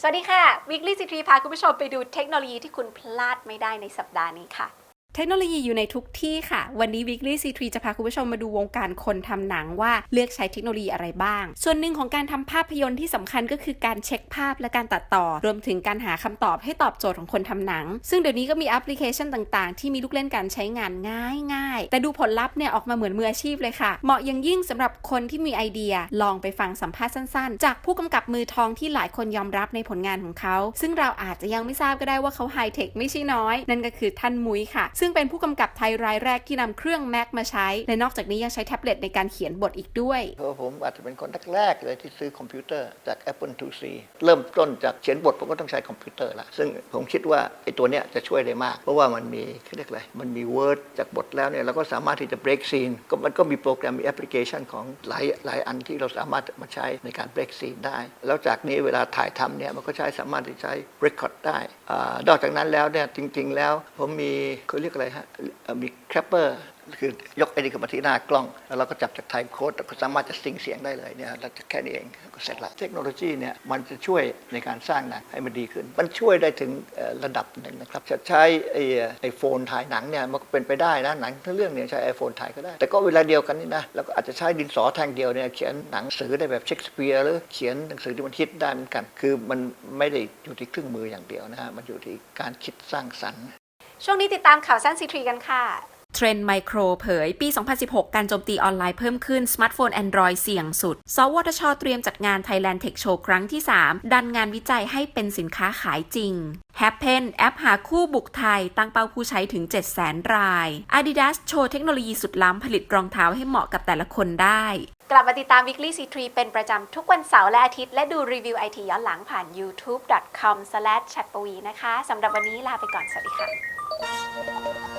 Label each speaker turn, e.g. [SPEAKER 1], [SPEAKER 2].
[SPEAKER 1] สวัสดีค่ะ Weekly c 3พาคุณผู้ชมไปดูเทคโนโลยีที่คุณพลาดไม่ได้ในสัปดาห์นี้ค่ะ เทคโนโลยีอยู่ในทุกที่ค่ะ วันนี้ Weekly C3 จะพาคุณผู้ชมมาดูวงการคนทำหนังว่าเลือกใช้เทคโนโลยีอะไรบ้าง ส่วนหนึ่งของการทำภาพยนตร์ที่สำคัญก็คือการเช็คภาพและการตัดต่อ รวมถึงการหาคำตอบให้ตอบโจทย์ของคนทำหนัง ซึ่งเดี๋ยวนี้ก็มีแอปพลิเคชันต่างๆ ที่มีลูกเล่นการใช้งานง่ายง่ายๆแต่ดูผลลัพธ์เนี่ยออกมาเหมือนมืออาชีพเลยค่ะ เหมาะอย่างยิ่งสำหรับคนที่มีไอเดีย ลองไปฟังสัมภาษณ์สั้นๆ จากผู้กำกับมือทองที่หลายคนยอมรับในผลงานของเขา ซึ่งเราอาจจะยังไม่ทราบก็ได้ว่าเขาไฮเทคไม่ใช่น้อย นั่นก็คือท่านมุ้ยค่ะซึ่งึ่งเป็นผู้กำกับไทยรายแรกที่นำเครื่อง Mac มาใช้ และนอกจากนี้ยังใช้แท็บเล็ตในการเขียนบทอีกด้วย
[SPEAKER 2] เพราะผมอาจจะเป็นคนแรกๆเลยที่ซื้อคอมพิวเตอร์จาก Apple IIc เริ่มต้นจากเขียนบทผมก็ต้องใช้คอมพิวเตอร์ละซึ่งผมคิดว่าไอ้ตัวเนี้ยจะช่วยได้มาก เพราะว่ามันมีเขาเรียกอะไรมันมี Word จากบทแล้วเนี่ยเราก็สามารถที่จะ break scene ก็มันก็มีโปรแกรมมีแอปพลิเคชันของหลายหลายอันที่เราสามารถมาใช้ในการ break scene ได้ แล้วจากนี้เวลาถ่ายทำเนี่ยมันก็ใช้สามารถที่ใช้ record ได้อานอกจากนั้นแล้วเนี่ยจริง ๆ แล้วผมมีเขาเรียกอะไรฮะเอ่อมี capper คือยกไอ้นี่ขึ้นมาที่หน้ากล้อง แล้วเราก็จับจากไทม์โค้ดก็สามารถจะซิงเสียงได้เลยเนี่ยเราจะแค่นี้เองก็เสร็จละเทคโนโลยีเนี่ยมันจะช่วยในการสร้างหนังให้มันดีขึ้น มันช่วยได้ถึงระดับหนึ่งนะครับจะใช้ไอ้ไอโฟนถ่ายหนังเนี่ยมันก็เป็นไปได้นะหนังทั้งเรื่องเนี่ยใช้ไอโฟนถ่ายก็ได้ แต่ก็เวลาเดียวกันนี่นะเราก็อาจจะใช้ดินสอแท่งเดียวเนี่ยเขียนหนังสือได้แบบเชคสเปียร์หรือเขียนหนังสือที่มันฮิตได้เหมือนกัน คือมันไม่ได้อยู่ที่เครื่องมืออย่างเดียวนะฮะมันอยู่ที่การคิดสร้างสรรค์
[SPEAKER 1] ช่วงนี้ติดตามข่าวสั้น C3 กันค่ะเทรนด์ไมโครเผย ปี 2016 การโจมตีออนไลน์เพิ่มขึ้น สมาร์ทโฟน Android เสี่ยงสุด สวทช เตรียมจัดงาน Thailand Tech Show ครั้งที่ 3 ดันงานวิจัยให้เป็นสินค้าขายจริง Happen แอปหาคู่บุกไทย ตั้งเป้าผู้ใช้ถึง 700,000 ราย Adidas โชว์เทคโนโลยีสุดล้ำผลิตรองเท้าให้เหมาะกับแต่ละคนได้ กลับมาติดตาม Weekly C3 เป็นประจำทุกวันเสาร์และอาทิตย์ และดูรีวิวไอทีย้อนหลังผ่าน youtube.com/chatpwi นะคะสำหรับวันนี้ลาไปก่อน สวัสดีค่ะ